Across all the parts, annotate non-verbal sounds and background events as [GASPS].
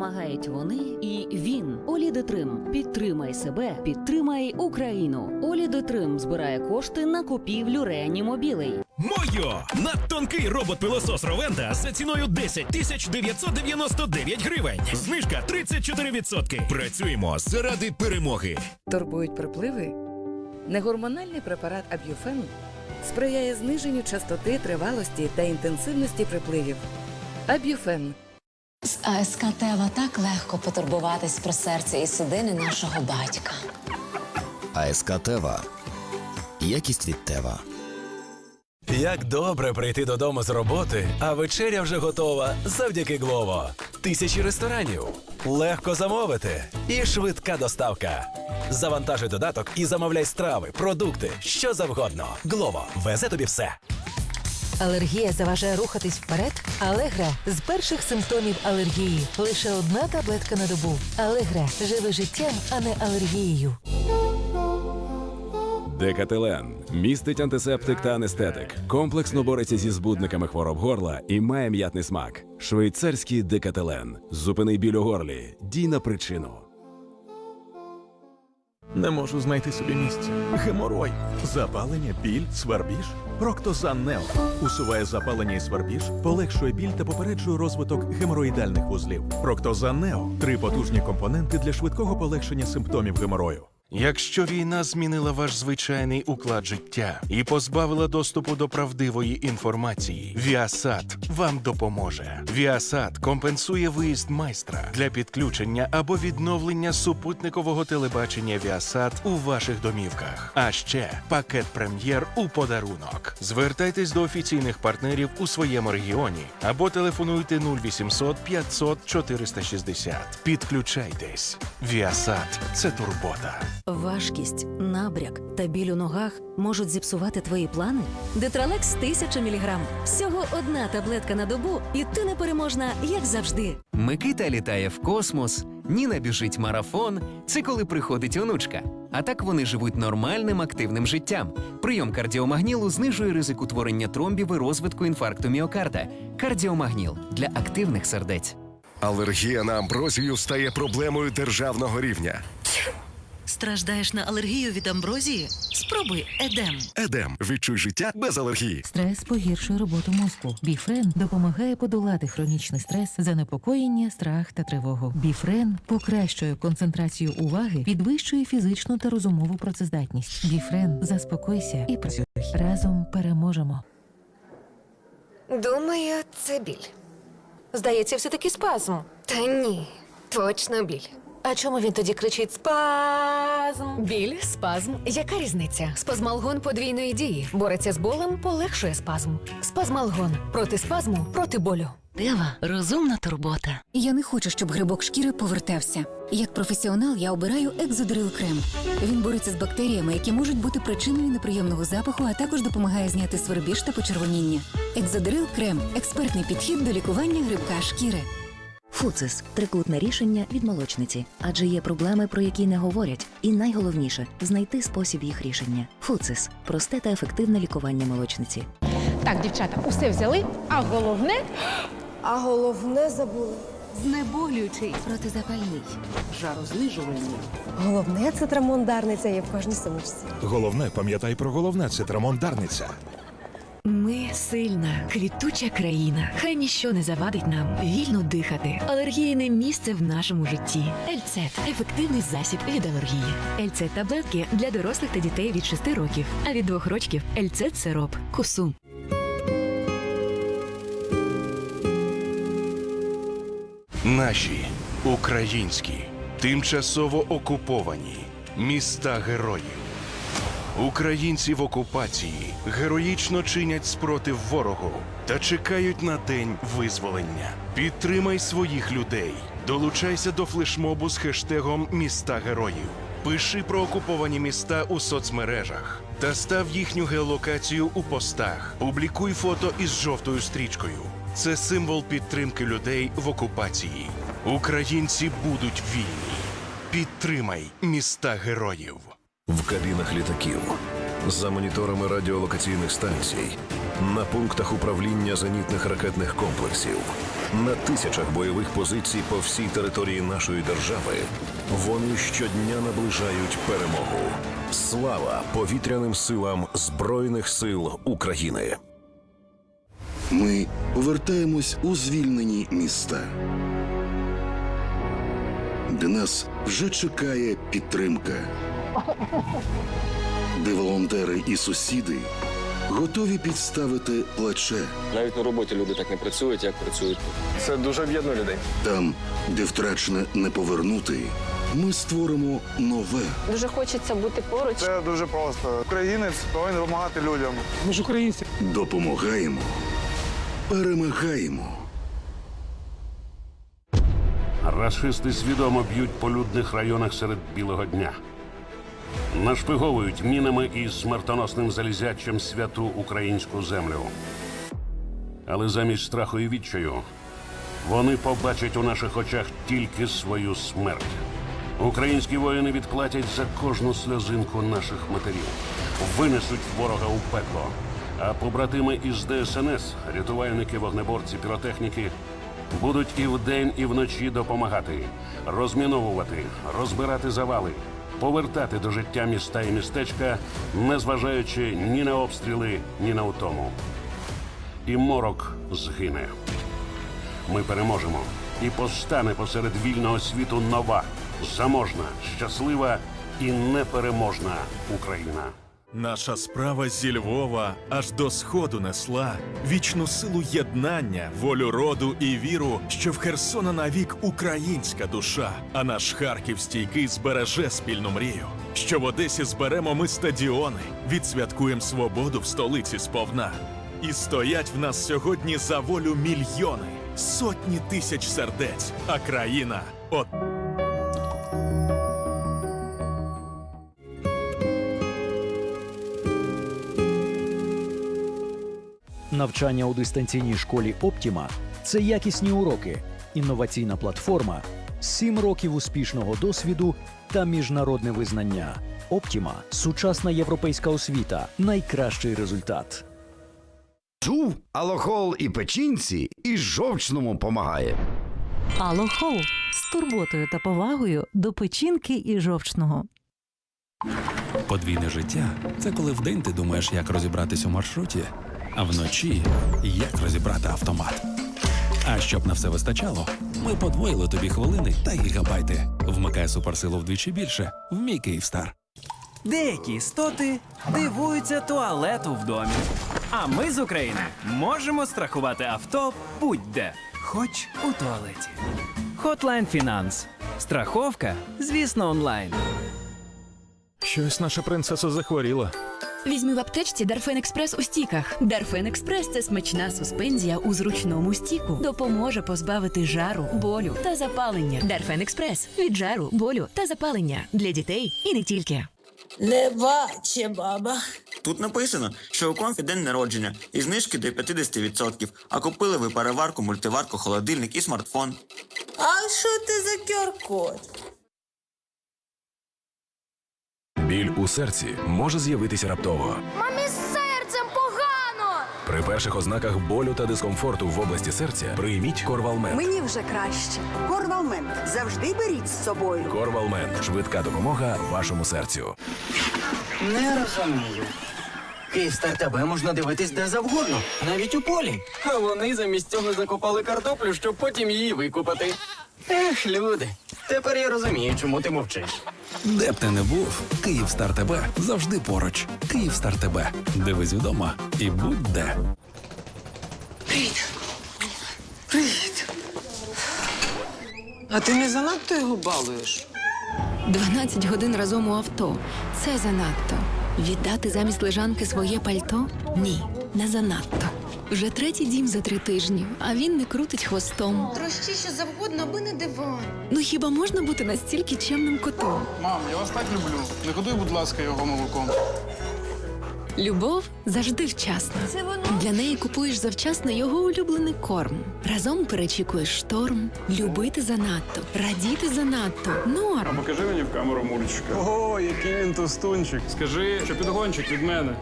допомагають вони і він. Олідетрим. Підтримай себе, підтримай Україну. Олідетрим збирає кошти на купівлю реанімобілей. Мойо! Надтонкий робот-пилосос Ровента за ціною 10 тисяч 999 гривень. Знижка 34%. Працюємо заради перемоги. Турбують припливи? Негормональний препарат Аб'юфен сприяє зниженню частоти, тривалості та інтенсивності припливів. Аб'юфен З АСК Тева так легко потурбуватись про серце і судини нашого батька. АСК Тева. Якість від Тева. Як добре прийти додому з роботи, а вечеря вже готова завдяки Глово. Тисячі ресторанів, легко замовити і швидка доставка. Завантажуй додаток і замовляй страви, продукти, що завгодно. Глово везе тобі все. Алергія заважає рухатись вперед? Алегра з перших симптомів алергії. Лише одна таблетка на добу. Алегра живи життям, а не алергією. Декателен містить антисептик та анестетик. Комплексно бореться зі збудниками хвороб горла і має м'ятний смак. Швейцарський декателен. Зупини біль у горлі. Дій на причину. Не можу знайти собі місця. Геморой, запалення, біль, свербіж. Проктозан Нео усуває запалення і свербіж, полегшує біль та попереджує розвиток геморроїдальних вузлів. Проктозан Нео три потужні компоненти для швидкого полегшення симптомів геморою. Якщо війна змінила ваш звичайний уклад життя і позбавила доступу до правдивої інформації, Віасат вам допоможе. Віасат компенсує виїзд майстра для підключення або відновлення супутникового телебачення Віасат у ваших домівках. А ще пакет прем'єр у подарунок. Звертайтесь до офіційних партнерів у своєму регіоні або телефонуйте 0800 500 460. Підключайтесь. Віасат це турбота. Важкість, набряк та біль у ногах можуть зіпсувати твої плани? Детралекс 1000 мг. Всього одна таблетка на добу, і ти непереможна, як завжди. Микита літає в космос, Ніна біжить марафон. Це коли приходить онучка. А так вони живуть нормальним активним життям. Прийом кардіомагнілу знижує ризик утворення тромбів і розвитку інфаркту міокарда. Кардіомагніл для активних сердець. Алергія на амброзію стає проблемою державного рівня. Страждаєш на алергію від амброзії? Спробуй едем. Едем. Відчуй життя без алергії. Стрес погіршує роботу мозку. Біфрен допомагає подолати хронічний стрес, занепокоєння, страх та тривогу. Біфрен покращує концентрацію уваги, підвищує фізичну та розумову працездатність. Біфрен, заспокойся і працюй. Разом переможемо. Думаю, це біль. Здається, все таки спазм. Та ні, точно біль. А чому він тоді кричить спазм? Біль, спазм. Яка різниця? Спазмалгон подвійної дії. Бореться з болем, полегшує спазм. Спазмалгон проти спазму, проти болю. Дева, розумна турбота. Я не хочу, щоб грибок шкіри повертався. Як професіонал я обираю екзодрил крем. Він бореться з бактеріями, які можуть бути причиною неприємного запаху, а також допомагає зняти свербіж та почервоніння. Екзодрил крем експертний підхід до лікування грибка шкіри. Фуцис трикутне рішення від молочниці, адже є проблеми, про які не говорять, і найголовніше знайти спосіб їх рішення. Фуцис просте та ефективне лікування молочниці. Так, дівчата, усе взяли, а головне. [GASPS] А головне забули. Знеболюючий протизапальний. Жарознижувальний. Головне це трамондарниця є в кожній сумочці. Головне, пам'ятай про головне це трамондарниця. Ми сильна, квітуча країна. Хай ніщо не завадить нам вільно дихати. Алергійне місце в нашому житті. Ельцет ефективний засіб від алергії. Ельцет таблетки для дорослих та дітей від 6 років. А від 2 років Ельцет сироп. Кусум. Наші українські тимчасово окуповані міста героїв. Українці в окупації героїчно чинять спротив ворогу та чекають на день визволення. Підтримай своїх людей. Долучайся до флешмобу з хештегом Міста героїв. Пиши про окуповані міста у соцмережах та став їхню геолокацію у постах. Публікуй фото із жовтою стрічкою. Це символ підтримки людей в окупації. Українці будуть вільні. Підтримай міста героїв. В кабінах літаків, за моніторами радіолокаційних станцій, на пунктах управління зенітних ракетних комплексів. на тисячах бойових позицій по всій території нашої держави, вони щодня наближають перемогу. Слава повітряним силам Збройних сил України! Ми повертаємось у звільнені міста, де нас вже чекає підтримка, де волонтери і сусіди готові підставити плече. Навіть на роботі люди так не працюють, як працюють. Це дуже об'єднує людей. Там, де втрачене не повернути, ми створимо нове. Дуже хочеться бути поруч. Це дуже просто. Українець повинен допомагати людям. Ми ж українці. Допомагаємо, перемагаємо. Рашисти свідомо б'ють по людних районах серед білого дня. Нашпиговують мінами і смертоносним залізячим святу українську землю. Але замість страху і відчаю вони побачать у наших очах тільки свою смерть. Українські воїни відплатять за кожну сльозинку наших матерів, винесуть ворога у пекло. А побратими із ДСНС, рятувальники, вогнеборці, піротехніки, будуть і вдень, і вночі допомагати, розміновувати, розбирати завали, повертати до життя міста і містечка, незважаючи ні на обстріли, ні на утому. І морок згине. Ми переможемо. І постане посеред вільного світу нова, заможна, щаслива і непереможна Україна. Наша справа зі Львова аж до сходу несла вічну силу єднання, волю роду і віру, що в Херсона навік українська душа. А наш Харків стійкий збереже спільну мрію. Що в Одесі зберемо ми стадіони, відсвяткуємо свободу в столиці сповна. І стоять в нас сьогодні за волю мільйони, сотні тисяч сердець, а країна от. Навчання у дистанційній школі Оптіма це якісні уроки, інноваційна платформа, 7 років успішного досвіду та міжнародне визнання. Оптіма сучасна європейська освіта, найкращий результат. Чув, алохол і печінці, і жовчному помагає. Алохол з турботою та повагою до печінки і жовчного. Подвійне життя це коли вдень ти думаєш, як розібратись у маршруті, а вночі як розібрати автомат. А щоб на все вистачало, ми подвоїли тобі хвилини та гігабайти. Вмикай суперсилу вдвічі більше в мій Київстар. Деякі істоти дивуються туалету в домі. А ми з України можемо страхувати авто будь-де, хоч у туалеті. Hotline Finance. Страховка, звісно, онлайн. Щось наша принцеса захворіла. Візьми в аптечці Дарфен Експрес у стіках. Дарфен Експрес це смачна суспензія у зручному стіку. Допоможе позбавити жару, болю та запалення. Дарфен Експрес від жару, болю та запалення для дітей і не тільки. Не баче, баба. Тут написано, що у комфі день народження і знижки до 50%, а купили ви переварку, мультиварку, холодильник і смартфон. А що ти за QR-код? Біль у серці може з'явитися раптово. Мамі з серцем погано. При перших ознаках болю та дискомфорту в області серця прийміть Корвалмент. Мені вже краще. Корвалмент завжди беріть з собою. Корвалмент швидка допомога вашому серцю. Не розумію. Київстар тебе можна дивитись де завгодно, навіть у полі. А вони замість цього закопали картоплю, щоб потім її викопати. Ех, люди, тепер я розумію, чому ти мовчиш. Де б ти не був, Київстар тебе завжди поруч. Київстар тебе. Дивись вдома і будь де. Привіт. Привіт. А ти не занадто його балуєш? 12 годин разом у авто. Це занадто. Віддати замість лежанки своє пальто? Ні, не занадто. Вже третій дім за три тижні, а він не крутить хвостом. Трощи що завгодно, аби не диван. Ну хіба можна бути настільки чемним котом? Мам, я вас так люблю. Не годуй, будь ласка, його молоком. Любов завжди вчасна. Це воно? Для неї купуєш завчасно його улюблений корм. Разом перечікуєш шторм, любити занадто, радіти занадто. Норм. Покажи мені в камеру мульчика. Ого, який він тостунчик. Скажи, що підгончик від мене.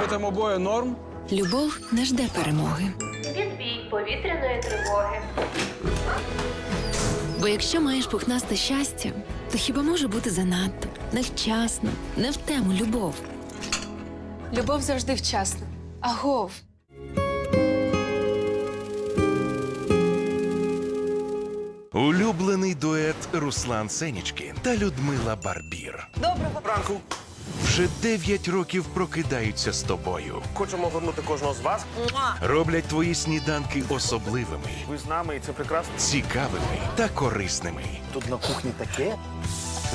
Ви там обоє норм? Любов не жде перемоги. Відбій, повітряної тривоги. Бо якщо маєш пухнасте щастя, то хіба може бути занадто, невчасно, не в тему любов. Любов завжди вчасна. Агов. Улюблений дует Руслан Сенічкін та Людмила Барбір. Доброго ранку. Вже дев'ять років прокидаються з тобою. Хочемо вернути кожного з вас. Роблять твої сніданки особливими, Ви з нами, і це прекрасно. цікавими та корисними. Тут на кухні таке.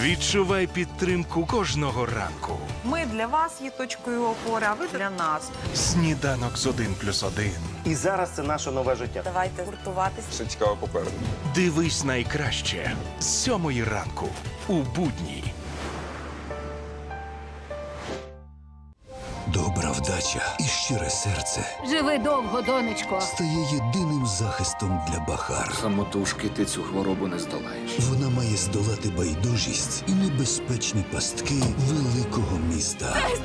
Відчувай підтримку кожного ранку. Ми для вас є точкою опори, а ви для нас. Сніданок з 1 плюс 1. І зараз це наше нове життя. Давайте гуртуватись. Все цікаво попереду. Дивись найкраще з сьомої ранку у будні. Добра вдача і щире серце Живи довго, донечко. стає єдиним захистом для Бахар. Самотужки ти цю хворобу не здолаєш. Вона має здолати байдужість і небезпечні пастки великого міста. Не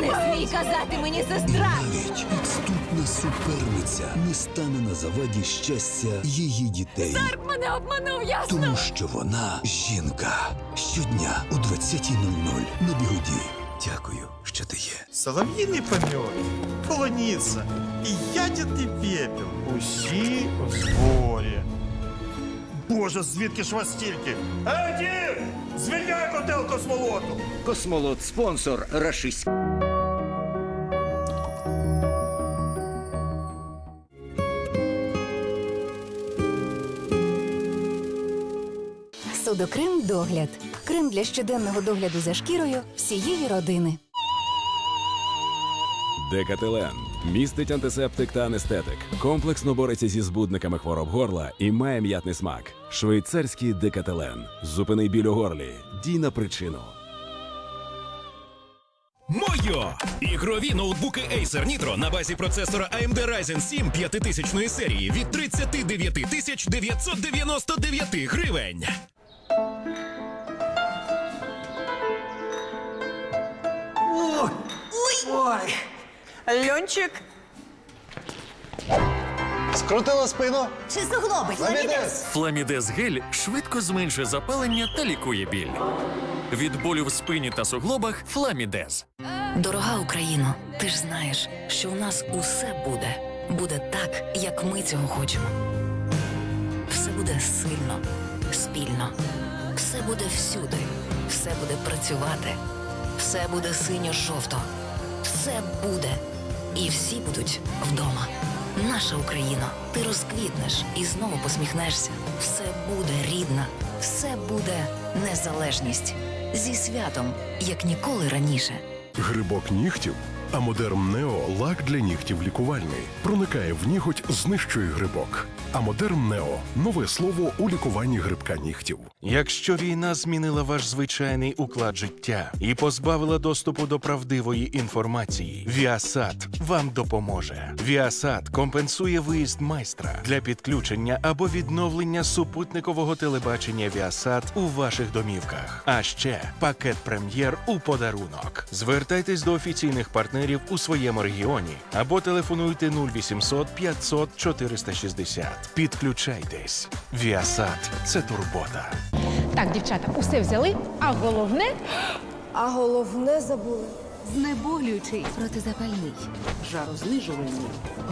смій казати мені І сестра. навіть підступна суперниця не стане на заваді щастя її дітей. Мене обманув, ясно? Тому що вона жінка. Щодня о 20.00 на бігоді. Дякую, що ти є. Солов'їний помет, полуниця і ядерний пепел. Усі в зборі. Боже, звідки ж вас стільки? Ей, дід! Звільняй котел космолоту! Космолот, спонсор Рашиськ. Судокрем догляд. Крем для щоденного догляду за шкірою всієї родини. Декателен містить антисептик та анестетик. Комплексно бореться зі збудниками хвороб горла і має м'ятний смак. Швейцарський декателен. Зупини біль у горлі. Дій на причину. Мойо! Ігрові ноутбуки Acer Nitro на базі процесора AMD Ryzen 7 5000 серії від 39 тисяч 999 гривень. Ой! Ой! Льончик! Скрутила спину. Чи суглоби? Фламідез гель швидко зменшує запалення та лікує біль. Від болю в спині та суглобах Фламідез. Дорога Україно, ти ж знаєш, що у нас усе буде. Буде так, як ми цього хочемо. Все буде сильно, спільно. Все буде всюди. Все буде працювати. Все буде синьо-жовто. Все буде. І всі будуть вдома. Наша Україна, ти розквітнеш і знову посміхнешся. Все буде рідна, все буде незалежність. Зі святом, як ніколи раніше. Грибок нігтів. Амодерм Нео лак для нігтів лікувальний. Проникає в ніготь, знищує грибок. Амодерм Нео нове слово у лікуванні грибка нігтів. Якщо війна змінила ваш звичайний уклад життя і позбавила доступу до правдивої інформації, Віасат вам допоможе. Віасат компенсує виїзд майстра для підключення або відновлення супутникового телебачення Віасат у ваших домівках. А ще пакет прем'єр у подарунок. Звертайтесь до офіційних партнерів у своєму регіоні або телефонуйте 0800 500 460. Підключайтесь. Віасат це турбота. Так, дівчата, усе взяли, а головне. [GASPS] А головне забули. Знеболюючий протизапальний. Жарознижувальний.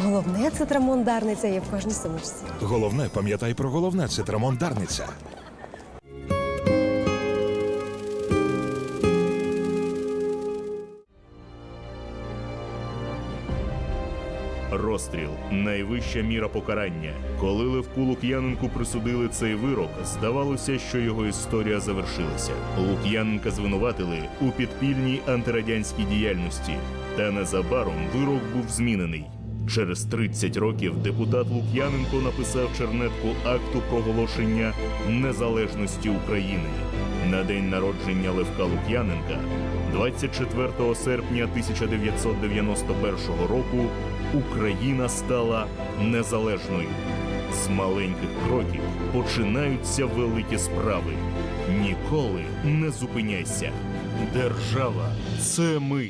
Головне це трамондарниця є в кожній сумочці. Головне, пам'ятай про головне це трамондарниця. Розстріл найвища міра покарання. Коли Левку Лук'яненку присудили цей вирок, здавалося, що його історія завершилася. Лук'яненка звинуватили у підпільній антирадянській діяльності, та незабаром вирок був змінений. Через 30 років депутат Лук'яненко написав чернетку акту проголошення незалежності України. На день народження Левка Лук'яненка, 24 серпня 1991 року, Україна стала незалежною. З маленьких кроків починаються великі справи. Ніколи не зупиняйся. Держава це ми.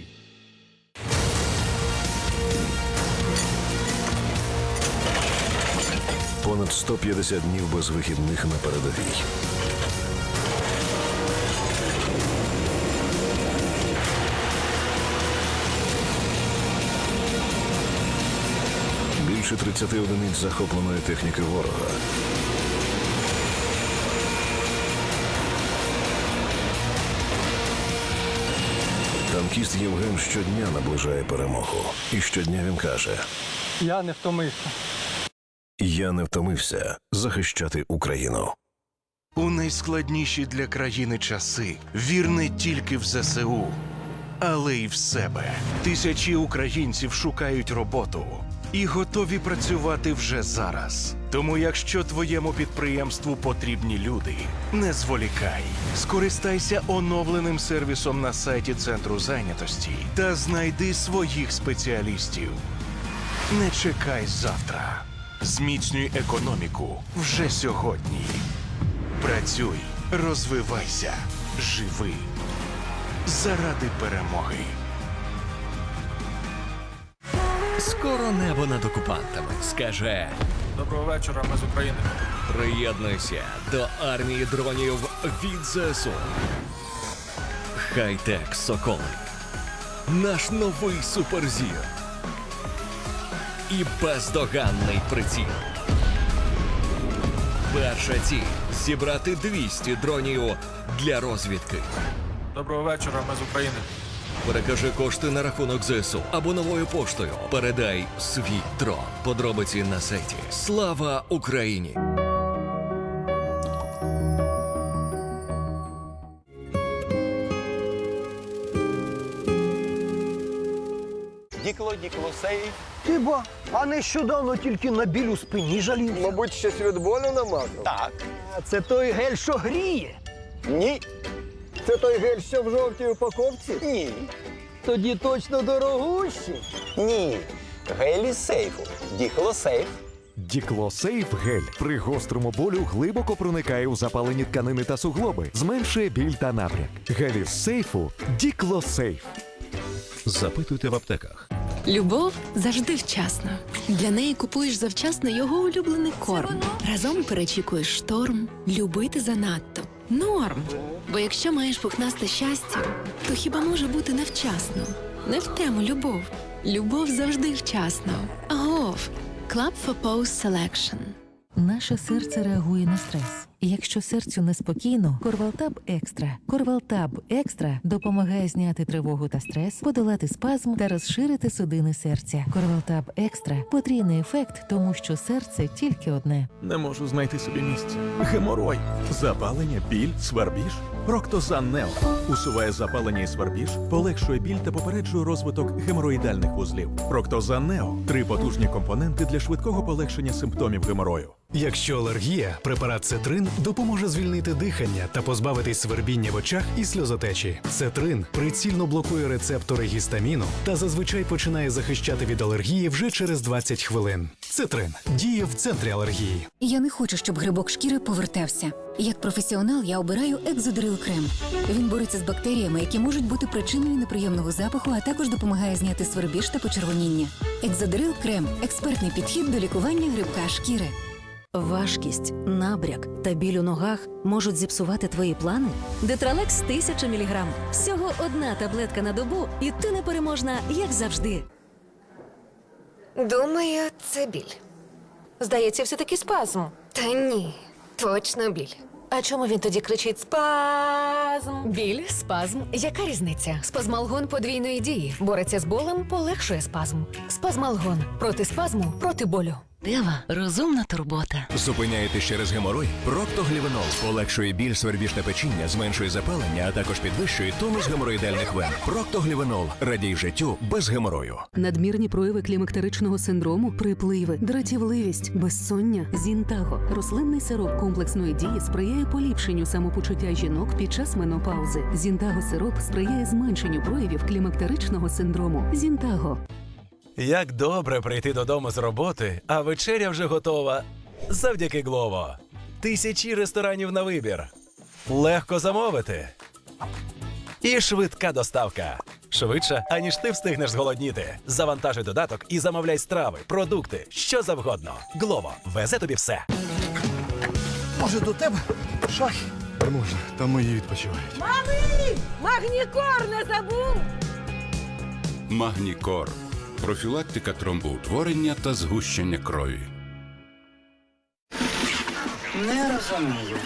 Понад 150 днів без вихідних на передовій. 30 одиниць захопленої техніки ворога. Танкіст Євген щодня наближає перемогу. І щодня він каже: Я не втомився. Я не втомився захищати Україну. У найскладніші для країни часи вір не тільки в ЗСУ, але й в себе. Тисячі українців шукають роботу і готові працювати вже зараз. Тому, якщо твоєму підприємству потрібні люди, не зволікай. Скористайся оновленим сервісом на сайті центру зайнятості та знайди своїх спеціалістів. Не чекай завтра. Зміцнюй економіку вже сьогодні. Працюй, розвивайся, живи заради перемоги. Скоро небо над окупантами скаже. Доброго вечора, ми з України. Приєднуйся до армії дронів від ЗСУ. Хай-тек Соколи. Наш новий суперзір. І бездоганний приціл. Перша ціль зібрати 200 дронів для розвідки. Доброго вечора, ми з України. Перекажи кошти на рахунок ЗСУ або новою поштою. Передай свій дрон. Подробиці на сайті. Слава Україні! Дікло, дікло, сейф. Ти ба, а нещодавно тільки на біль у спині жалівся. Мабуть, щось від болю намазав? Так. А Це той гель, що гріє. Ні. Це той гель, що в жовтій упаковці? Ні. Тоді точно дорогущий. Ні. Гель із сейфу. Дікло сейф. Діклосейф гель при гострому болю глибоко проникає у запалені тканини та суглоби, зменшує біль та напряг. Гель із сейфу Діклосейф. Запитуйте в аптеках. Любов завжди вчасно. Для неї купуєш завчасно його улюблений корм. Разом перечікуєш шторм. Любити занадто. Норм. Бо якщо маєш пухнасте щастя, то хіба може бути невчасно? Не в тему любов. Любов завжди вчасно. Агов. Club for Post Selection. Наше серце реагує на стрес. Якщо серцю неспокійно, Корвалтаб Екстра. Корвалтаб Екстра допомагає зняти тривогу та стрес, подолати спазм та розширити судини серця. Корвалтаб Екстра потрійний ефект, тому що серце тільки одне. Не можу знайти собі місця. Геморой, запалення, біль, свербіж. Проктозан Нео усуває запалення і свербіж, полегшує біль та попереджує розвиток геморроїдальних вузлів. Проктозан Нео три потужні компоненти для швидкого полегшення симптомів геморою. Якщо алергія, препарат Цетрин допоможе звільнити дихання та позбавитись свербіння в очах і сльозотечі. Цетрин прицільно блокує рецептори гістаміну та зазвичай починає захищати від алергії вже через 20 хвилин. Цетрин діє в центрі алергії. Я не хочу, щоб грибок шкіри повертався. Як професіонал я обираю екзодрил крем. Він бореться з бактеріями, які можуть бути причиною неприємного запаху, а також допомагає зняти свербіж та почервоніння. Екзодрил крем експертний підхід до лікування грибка шкіри. Важкість, набряк та біль у ногах можуть зіпсувати твої плани? Детралекс 1000 мг. Всього одна таблетка на добу, і ти непереможна, як завжди. Думаю, це біль. Здається, все-таки спазм. Та ні, точно біль. А чому він тоді кричить спазм? Біль, спазм. Яка різниця? Спазмалгон подвійної дії. Бореться з болем, полегшує спазм. Спазмалгон проти спазму, проти болю. Дева розумна турбота. Зупиняєте через геморой? Проктоглівенол полегшує біль, свербіж та печіння, зменшує запалення, а також підвищує тонус геморроїдальних вен. Проктоглівенол радій життю без геморою. Надмірні прояви клімактеричного синдрому, припливи, дратівливість, безсоння, зінтаго. Рослинний сироп комплексної дії сприяє поліпшенню самопочуття жінок під час менопаузи. Зінтаго сироп сприяє зменшенню проявів клімактеричного синдрому. Зінтаго. Як добре прийти додому з роботи, а вечеря вже готова. Завдяки Глово. Тисячі ресторанів на вибір. Легко замовити. І швидка доставка. Швидше, аніж ти встигнеш зголодніти. Завантажуй додаток і замовляй страви, продукти, що завгодно. Глово везе тобі все. Може, до тебе? Шахи. Можна, там мої відпочивають. Мами! Магнікор не забув! Магнікор. Профілактика тромбоутворення та згущення крові. Не розумію.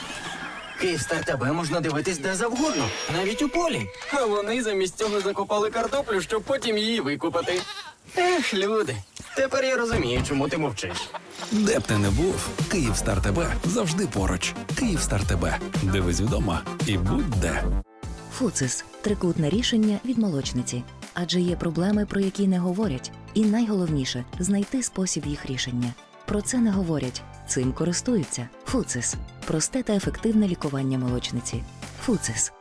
Київстар тебе можна дивитись де завгодно, навіть у полі. А вони замість цього закопали картоплю, щоб потім її викопати. Ех, люди. Тепер я розумію, чому ти мовчиш. Де б ти не був, Київстар тебе завжди поруч. Київстар тебе. Дивись вдома і будь де. Фуцис трикутне рішення від молочниці. Адже є проблеми, про які не говорять. І найголовніше знайти спосіб їх рішення. Про це не говорять, цим користуються. Фуцис просте та ефективне лікування молочниці. Фуцис.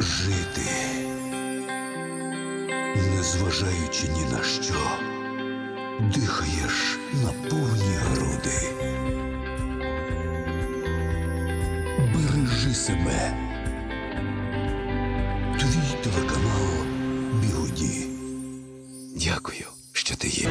Жити, незважаючи ні на що, дихаєш на повні груди. Себе. Твій телеканал Бігуді. Дякую, що ти є.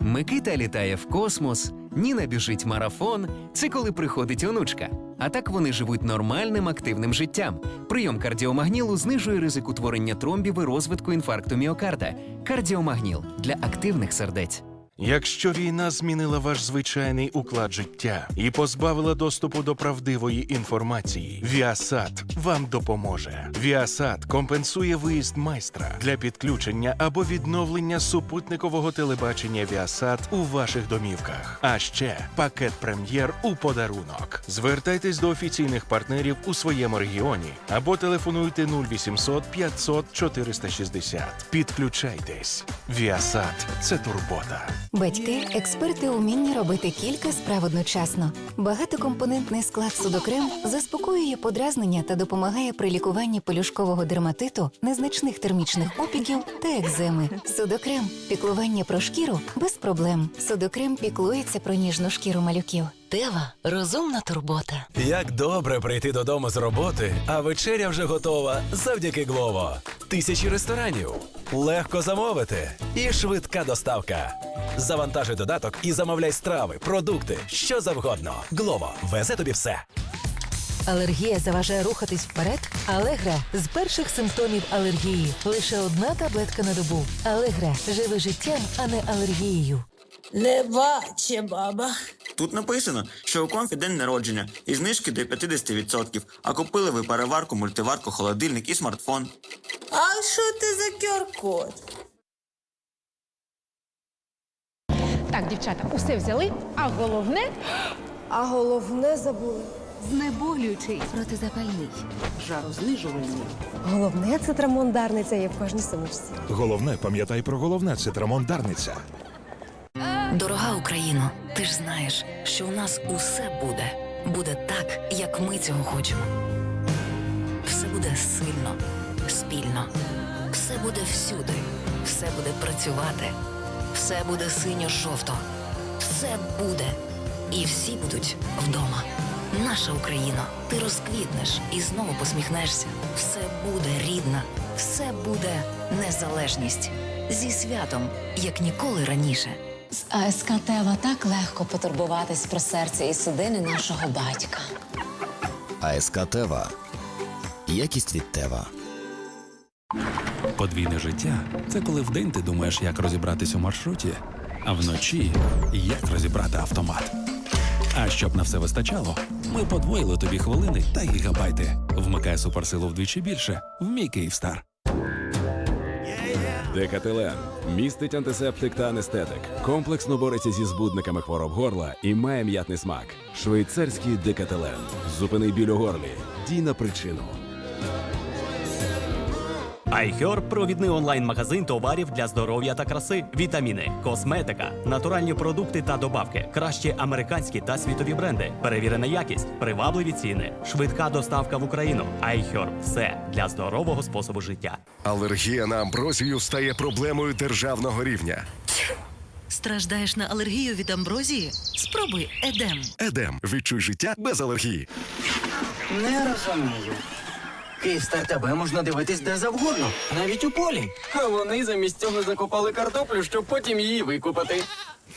Микита літає в космос, Ніна біжить марафон. Це коли приходить онучка. А так вони живуть нормальним активним життям. Прийом кардіомагнілу знижує ризик утворення тромбів і розвитку інфаркту міокарда. Кардіомагніл для активних сердець. Якщо війна змінила ваш звичайний уклад життя і позбавила доступу до правдивої інформації, Віасат вам допоможе. Віасат компенсує виїзд майстра для підключення або відновлення супутникового телебачення Віасат у ваших домівках. А ще пакет прем'єр у подарунок. Звертайтесь до офіційних партнерів у своєму регіоні або телефонуйте 0800 500 460. Підключайтесь. Віасат це турбота. Батьки експерти уміння робити кілька справ одночасно. Багатокомпонентний склад судокрем заспокоює подразнення та допомагає при лікуванні пелюшкового дерматиту, незначних термічних опіків та екземи. Судокрем піклування про шкіру без проблем. Судокрем піклується про ніжну шкіру малюків. Тева розумна турбота. Як добре прийти додому з роботи, а вечеря вже готова завдяки Глово. Тисячі ресторанів, легко замовити і швидка доставка. Завантажуй додаток і замовляй страви, продукти, що завгодно. Глово везе тобі все. Алергія заважає рухатись вперед? Алегра з перших симптомів алергії. Лише одна таблетка на добу. Алегра живи життям, а не алергією. Не баче, баба. Тут написано, що у комфі день народження і знижки до 50%, а купили ви переварку, мультиварку, холодильник і смартфон. А що ти за QR-код? Так, дівчата, усе взяли, а головне. А головне забули. Знеболюючий протизапальний. Жарознижувальний. Головне це трамондарниця є в кожній сумочці. Головне, пам'ятай про головне це трамондарниця. Дорога Україно, ти ж знаєш, що у нас усе буде. Буде так, як ми цього хочемо. Все буде сильно, спільно. Все буде всюди. Все буде працювати. Все буде синьо-жовто. Все буде. І всі будуть вдома. Наша Україна, ти розквітнеш і знову посміхнешся. Все буде рідна, все буде незалежність. Зі святом, як ніколи раніше. З АСК Тева так легко потурбуватись про серце і судини нашого батька. АСК Тева. Якість від Тева. Подвійне життя це коли вдень ти думаєш, як розібратись у маршруті, а вночі як розібрати автомат. А щоб на все вистачало, ми подвоїли тобі хвилини та гігабайти. Вмикай суперсилу вдвічі більше в мій Київстар. Декателен містить антисептик та анестетик. Комплексно бореться зі збудниками хвороб горла і має м'ятний смак. Швейцарський декателен. Зупини біль у горлі. Дій на причину. iHerb – провідний онлайн-магазин товарів для здоров'я та краси, вітаміни, косметика, натуральні продукти та добавки, кращі американські та світові бренди, перевірена якість, привабливі ціни, швидка доставка в Україну. iHerb – все для здорового способу життя. Алергія на амброзію стає проблемою державного рівня. Страждаєш на алергію від амброзії? Спробуй Едем. Едем. Відчуй життя без алергії. Не розумію. Київстар тебе можна дивитись де завгодно, навіть у полі. А вони замість цього закопали картоплю, щоб потім її викупати.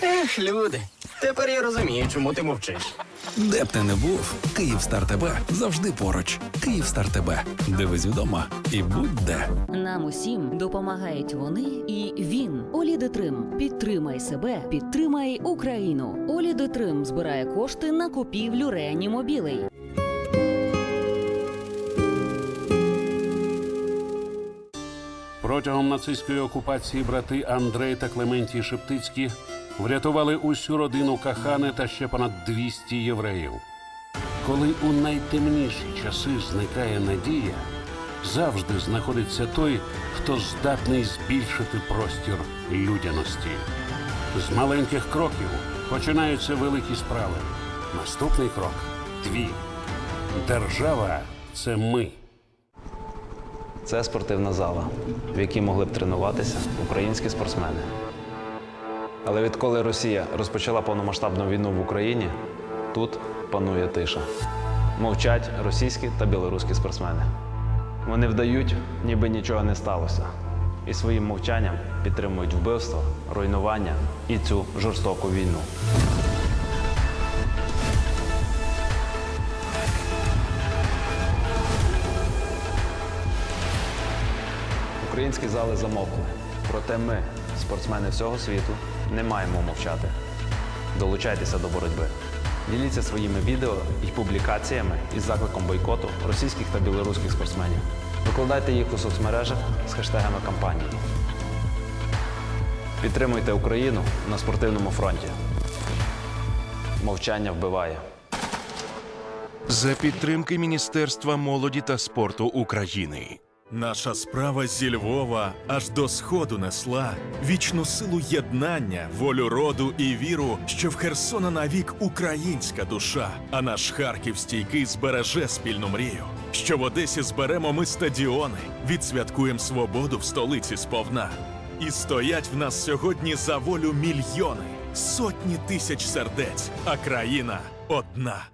Ех, люди, тепер я розумію, чому ти мовчиш. Де б ти не був, Київстар тебе завжди поруч. Київстар тебе. Дивись вдома і будь де. Нам усім допомагають вони і він. Олі Детрим. Підтримай себе, підтримай Україну. Олі Детрим збирає кошти на купівлю реанімобілей. Протягом нацистської окупації брати Андрей та Клементій Шептицькі врятували усю родину Кахани та ще понад 200 євреїв. Коли у найтемніші часи зникає надія, завжди знаходиться той, хто здатний збільшити простір людяності. З маленьких кроків починаються великі справи. Наступний крок твій. Держава це ми. Це спортивна зала, в якій могли б тренуватися українські спортсмени. Але відколи Росія розпочала повномасштабну війну в Україні, тут панує тиша. Мовчать російські та білоруські спортсмени. Вони вдають, ніби нічого не сталося, і своїм мовчанням підтримують вбивство, руйнування і цю жорстоку війну. Українські зали замовкли. Проте ми, спортсмени всього світу, не маємо мовчати. Долучайтеся до боротьби. Діліться своїми відео і публікаціями із закликом бойкоту російських та білоруських спортсменів. Викладайте їх у соцмережах з хештегами кампанії. Підтримуйте Україну на спортивному фронті. Мовчання вбиває. За підтримки Міністерства молоді та спорту України. Наша справа зі Львова аж до сходу несла вічну силу єднання, волю роду і віру, що в Херсона навік українська душа, а наш Харків стійкий збереже спільну мрію. Що в Одесі зберемо ми стадіони, відсвяткуємо свободу в столиці сповна. І стоять в нас сьогодні за волю мільйони, сотні тисяч сердець, а країна одна.